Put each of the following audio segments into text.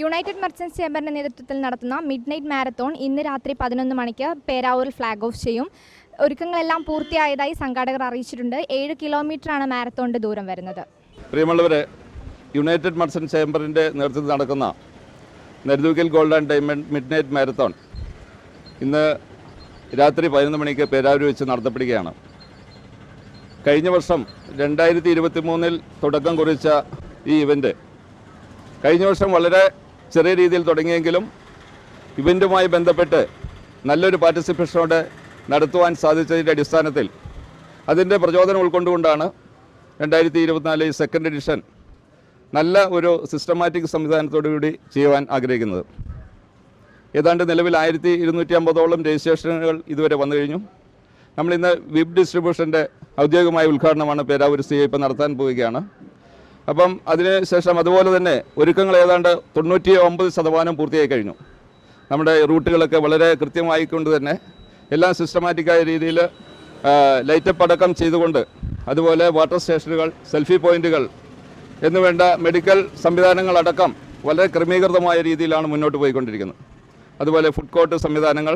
United merchants ചേംബറിന്റെ നേതൃത്വത്തിൽ നടത്തുന്ന mid night marathon ഇന്ന് രാത്രി പതിനൊന്ന് മണിക്ക് പേരാവൂരിൽ ഫ്ലാഗ് ഓഫ് ചെയ്യും. ഒരുക്കങ്ങളെല്ലാം പൂർത്തിയായതായി സംഘാടകർ അറിയിച്ചിട്ടുണ്ട്. ഏഴ് കിലോമീറ്ററാണ് മാരത്തോണിന്റെ ദൂരം വരുന്നത്. പ്രിയമുള്ളവരെ യുണൈറ്റഡ് മർച്ചൻസ് ചേംബറിന്റെ നേതൃത്വത്തിൽ നടക്കുന്ന നെരുതൂക്കൽ gold and diamond midnight marathon ഇന്ന് രാത്രി പതിനൊന്ന് മണിക്ക് പേരാവൂർ വെച്ച് നടത്തപ്പെടുകയാണ്. കഴിഞ്ഞ വർഷം രണ്ടായിരത്തി ഇരുപത്തി മൂന്നിൽ തുടക്കം കുറിച്ച ഈ ഇവന്റ് കഴിഞ്ഞ വർഷം വളരെ ചെറിയ രീതിയിൽ തുടങ്ങിയെങ്കിലും ഇവന്റുമായി ബന്ധപ്പെട്ട് നല്ലൊരു പാർട്ടിസിപ്പേഷനോടെ നടത്തുവാൻ സാധിച്ചതിന്റെ അടിസ്ഥാനത്തിൽ അതിന്റെ പ്രചോദനം ഉൾക്കൊണ്ടുകൊണ്ടാണ് രണ്ടായിരത്തി ഇരുപത്തിനാല് സെക്കൻഡ് എഡിഷൻ നല്ല ഒരു സിസ്റ്റമാറ്റിക് സംവിധാനത്തോടുകൂടി ചെയ്യുവാൻ ആഗ്രഹിക്കുന്നത്. ഏതാണ്ട് നിലവിൽ ആയിരത്തി ഇരുന്നൂറ്റി അമ്പതോളം രജിസ്ട്രേഷനുകൾ ഇതുവരെ വന്നു കഴിഞ്ഞു. നമ്മളിന്ന് വിബ് ഡിസ്ട്രിബ്യൂഷന്റെ ഔദ്യോഗികമായ ഉദ്ഘാടനമാണ് പേരാവൂർ സി ഇപ്പോൾ നടത്താൻ പോവുകയാണ്. അപ്പം അതിനുശേഷം അതുപോലെ തന്നെ ഒരുക്കങ്ങൾ ഏതാണ്ട് തൊണ്ണൂറ്റി ഒമ്പത് ശതമാനം പൂർത്തിയായി കഴിഞ്ഞു. നമ്മുടെ റൂട്ടുകളൊക്കെ വളരെ കൃത്യമായിക്കൊണ്ട് തന്നെ എല്ലാം സിസ്റ്റമാറ്റിക്കായ രീതിയിൽ ലൈറ്റപ്പ് അടക്കം ചെയ്തുകൊണ്ട് അതുപോലെ വാട്ടർ സ്റ്റേഷനുകൾ സെൽഫി പോയിന്റുകൾ എന്നുവേണ്ട മെഡിക്കൽ സംവിധാനങ്ങളടക്കം വളരെ ക്രമീകൃതമായ രീതിയിലാണ് മുന്നോട്ട് പോയിക്കൊണ്ടിരിക്കുന്നത്. അതുപോലെ ഫുഡ് കോർട്ട് സംവിധാനങ്ങൾ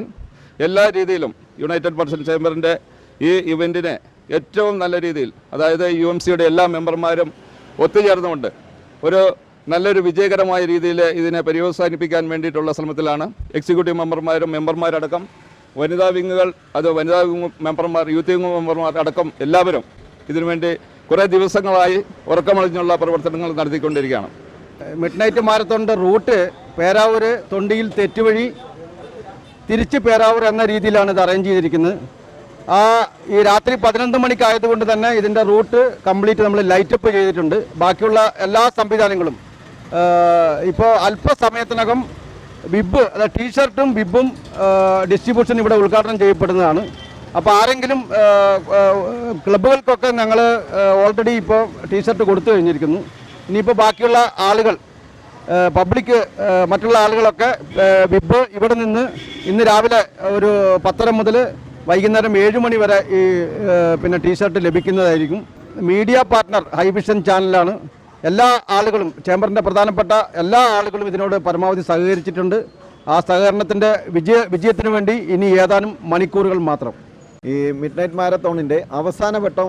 എല്ലാ രീതിയിലും യുണൈറ്റഡ് പേഴ്സൺ ചേംബറിന്റെ ഈ ഇവന്റിനെ ഏറ്റവും നല്ല രീതിയിൽ അതായത് യു എം സിയുടെ എല്ലാ മെമ്പർമാരും ഒത്തുചേർന്നുകൊണ്ട് ഒരു നല്ലൊരു വിജയകരമായ രീതിയിൽ ഇതിനെ പര്യവസാനിപ്പിക്കാൻ വേണ്ടിയിട്ടുള്ള ശ്രമത്തിലാണ് എക്സിക്യൂട്ടീവ് മെമ്പർമാരും മെമ്പർമാരടക്കം വനിതാ വിങ്ങുകൾ അത് വനിതാ വിങ് മെമ്പർമാർ യൂത്ത് വിങ് മെമ്പർമാർ അടക്കം എല്ലാവരും ഇതിനുവേണ്ടി കുറേ ദിവസങ്ങളായി ഉറക്കമളിഞ്ഞുള്ള പ്രവർത്തനങ്ങൾ നടത്തിക്കൊണ്ടിരിക്കുകയാണ്. മിഡ് നൈറ്റ് മാരത്തോണിന്റെ റൂട്ട് പേരാവൂർ തൊണ്ടിയിൽ തെറ്റുവഴി തിരിച്ച് പേരാവൂർ എന്ന രീതിയിലാണ് ഇത് അറേഞ്ച് ചെയ്തിരിക്കുന്നത്. ആ ഈ രാത്രി പതിനൊന്ന് മണിക്കായതുകൊണ്ട് തന്നെ ഇതിന്റെ റൂട്ട് കംപ്ലീറ്റ് നമ്മൾ ലൈറ്റപ്പ് ചെയ്തിട്ടുണ്ട്. ബാക്കിയുള്ള എല്ലാ സംവിധാനങ്ങളും. ഇപ്പോൾ അല്പസമയത്തിനകം വിബ് അതായത് ടീഷർട്ടും വിബും ഡിസ്ട്രിബ്യൂഷൻ ഇവിടെ ഉദ്ഘാടനം ചെയ്യപ്പെടുന്നതാണ്. അപ്പോൾ ആരെങ്കിലും ക്ലബ്ബുകൾക്കൊക്കെ ഞങ്ങൾ ഓൾറെഡി ഇപ്പോൾ ടീഷർട്ട് കൊടുത്തു കഴിഞ്ഞിരിക്കുന്നു. ഇനിയിപ്പോൾ ബാക്കിയുള്ള ആളുകൾ പബ്ലിക് മറ്റുള്ള ആളുകളൊക്കെ വിബ് ഇവിടെ നിന്ന് ഇന്ന് രാവിലെ ഒരു പത്തര മുതൽ വൈകുന്നേരം ഏഴ് മണി വരെ ഈ പിന്നെ ടീഷർട്ട് ലഭിക്കുന്നതായിരിക്കും. മീഡിയ പാർട്ട്ണർ ഹൈവിഷൻ ചാനലാണ്. എല്ലാ ആളുകളും ചേംബറിന്റെ പ്രധാനപ്പെട്ട എല്ലാ ആളുകളും ഇതിനോട് പരമാവധി സഹകരിച്ചിട്ടുണ്ട്. ആ സഹകരണത്തിന്റെ വിജയ വിജയത്തിന് വേണ്ടി ഇനി ഏതാനും മണിക്കൂറുകൾ മാത്രം. ഈ മിഡ് നൈറ്റ് മാരത്തോണിന്റെ അവസാന വട്ടം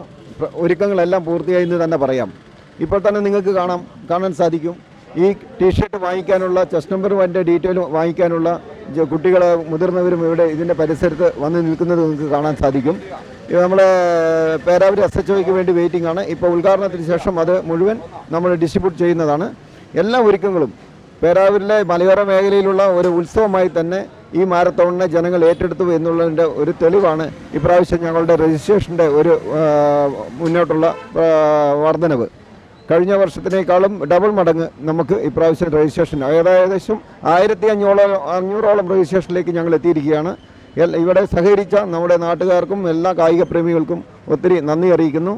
ഒരുക്കങ്ങളെല്ലാം പൂർത്തിയായി എന്ന് തന്നെ പറയാം. ഇപ്പോൾ തന്നെ നിങ്ങൾക്ക് കാണാം കാണാൻ സാധിക്കും. ഈ ടീഷർട്ട് വാങ്ങിക്കാനുള്ള ചെസ്റ്റ് നമ്പർ അതിന്റെ ഡീറ്റെയിൽ വാങ്ങിക്കാനുള്ള കുട്ടികളെ മുതിർന്നവരും ഇവിടെ ഇതിന്റെ പരിസരത്ത് വന്ന് നിൽക്കുന്നത് നിങ്ങൾക്ക് കാണാൻ സാധിക്കും. ഇത് നമ്മൾ പേരാവൂർ എസ് എച്ച് ഒക്ക് വേണ്ടി വെയിറ്റിംഗ് ആണ്. ഇപ്പോൾ ഉദ്ഘാടനത്തിന് ശേഷം അത് മുഴുവൻ നമ്മൾ ഡിസ്ട്രിബ്യൂട്ട് ചെയ്യുന്നതാണ്. എല്ലാ ഒരുക്കങ്ങളും പേരാവൂരിലെ മലയോര മേഖലയിലുള്ള ഒരു ഉത്സവമായി തന്നെ ഈ മാരത്തോണിനെ ജനങ്ങൾ ഏറ്റെടുത്തു എന്നുള്ളതിന്റെ ഒരു തെളിവാണ് ഇപ്രാവശ്യം ഞങ്ങളുടെ രജിസ്ട്രേഷന്റെ ഒരു മുന്നോട്ടുള്ള വർധനവ് കഴിഞ്ഞ വർഷത്തിനേക്കാളും ഡബിൾ മടങ്ങ് നമുക്ക് ഇപ്രാവശ്യം രജിസ്ട്രേഷൻ ഏകദേശം ആയിരത്തി അഞ്ഞൂറോളം അഞ്ഞൂറോളം രജിസ്ട്രേഷനിലേക്ക് ഞങ്ങൾ എത്തിയിരിക്കുകയാണ്. ഇവിടെ സഹകരിച്ച നമ്മുടെ നാട്ടുകാർക്കും എല്ലാ കായിക പ്രേമികൾക്കും ഒത്തിരി നന്ദി അറിയിക്കുന്നു.